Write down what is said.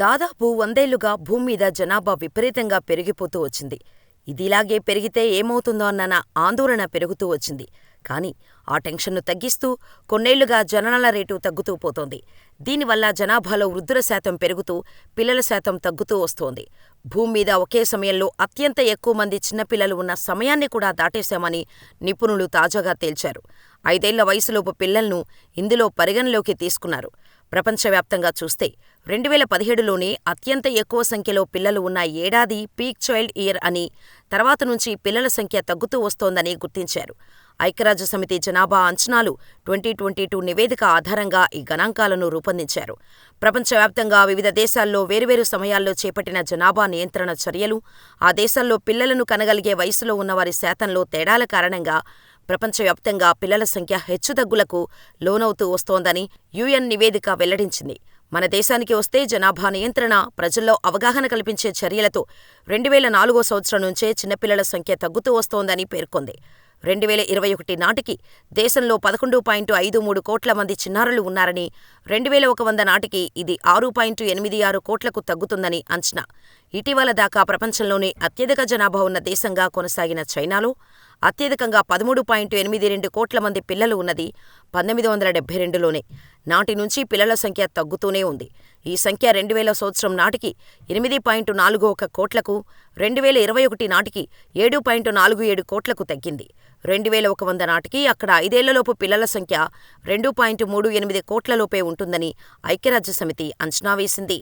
దాదాపు వందేళ్ళుగా భూమ్మీద జనాభా విపరీతంగా పెరిగిపోతూ వచ్చింది. ఇదిలాగే పెరిగితే ఏమవుతుందోనన్న ఆందోళన పెరుగుతూ వచ్చింది. కానీ ఆ టెన్షన్ను తగ్గిస్తూ కొన్నేళ్ళుగా జననాల రేటు తగ్గుతూ పోతోంది. దీనివల్ల జనాభాలో వృద్ధుల శాతం పెరుగుతూ, పిల్లల శాతం తగ్గుతూ వస్తోంది. భూమ్మీద ఒకే సమయంలో అత్యంత ఎక్కువ మంది చిన్నపిల్లలు ఉన్న సమయాన్ని కూడా దాటేశామని నిపుణులు తాజాగా తేల్చారు. ఐదేళ్ళ వయసులోపు పిల్లలను ఇందులో పరిగణలోకి తీసుకున్నారు. ప్రపంచవ్యాప్తంగా చూస్తే రెండువేల పదిహేడులోనే అత్యంత ఎక్కువ సంఖ్యలో పిల్లలు ఉన్న ఏడాది పీక్ చైల్డ్ ఇయర్ అని, తర్వాత నుంచి పిల్లల సంఖ్య తగ్గుతూ వస్తోందని గుర్తించారు. ఐక్యరాజ్యసమితి జనాభా అంచనాలు ట్వంటీ ట్వంటీ టూ నివేదిక ఆధారంగా ఈ గణాంకాలను రూపొందించారు. ప్రపంచవ్యాప్తంగా వివిధ దేశాల్లో వేర్వేరు సమయాల్లో చేపట్టిన జనాభా నియంత్రణ చర్యలు, ఆ దేశాల్లో పిల్లలను కనగలిగే వయసులో ఉన్నవారి శాతంలో తేడాల కారణంగా ప్రపంచవ్యాప్తంగా పిల్లల సంఖ్య హెచ్చుతగ్గులకు లోనవుతూ వస్తోందని యుఎన్ నివేదిక వెల్లడించింది. మన దేశానికి వస్తే జనాభా నియంత్రణ, ప్రజల్లో అవగాహన కల్పించే చర్యలతో రెండువేల నాలుగో సంవత్సరం నుంచే చిన్నపిల్లల సంఖ్య తగ్గుతూ వస్తోందని పేర్కొంది. రెండువేల ఇరవై ఒకటి నాటికి దేశంలో పదకొండు పాయింట్ ఐదు మూడు కోట్ల మంది చిన్నారులు ఉన్నారని, రెండు వేల ఒక వంద నాటికి ఇది ఆరు పాయింట్ ఎనిమిది ఆరు కోట్లకు తగ్గుతుందని అంచనా. ఇటీవల దాకా ప్రపంచంలోనే అత్యధిక జనాభా ఉన్న దేశంగా కొనసాగిన చైనాలో అత్యధికంగా పదమూడు పాయింట్ ఎనిమిది రెండు కోట్ల మంది పిల్లలు ఉన్నది పంతొమ్మిది వందల డెబ్బై రెండులోనే. నాటి నుంచి పిల్లల సంఖ్య తగ్గుతూనే ఉంది. ఈ సంఖ్య రెండువేల సంవత్సరం నాటికి ఎనిమిది పాయింట్ నాలుగు ఒక కోట్లకు, రెండువేల ఇరవై ఒకటి నాటికి ఏడు పాయింట్ నాలుగు ఏడు కోట్లకు తగ్గింది. రెండువేల ఒక వంద నాటికి అక్కడ ఐదేళ్ళలోపు పిల్లల సంఖ్య రెండు పాయింట్ మూడు ఎనిమిది కోట్లలోపే ఉంటుందని ఐక్యరాజ్యసమితి అంచనా వేసింది.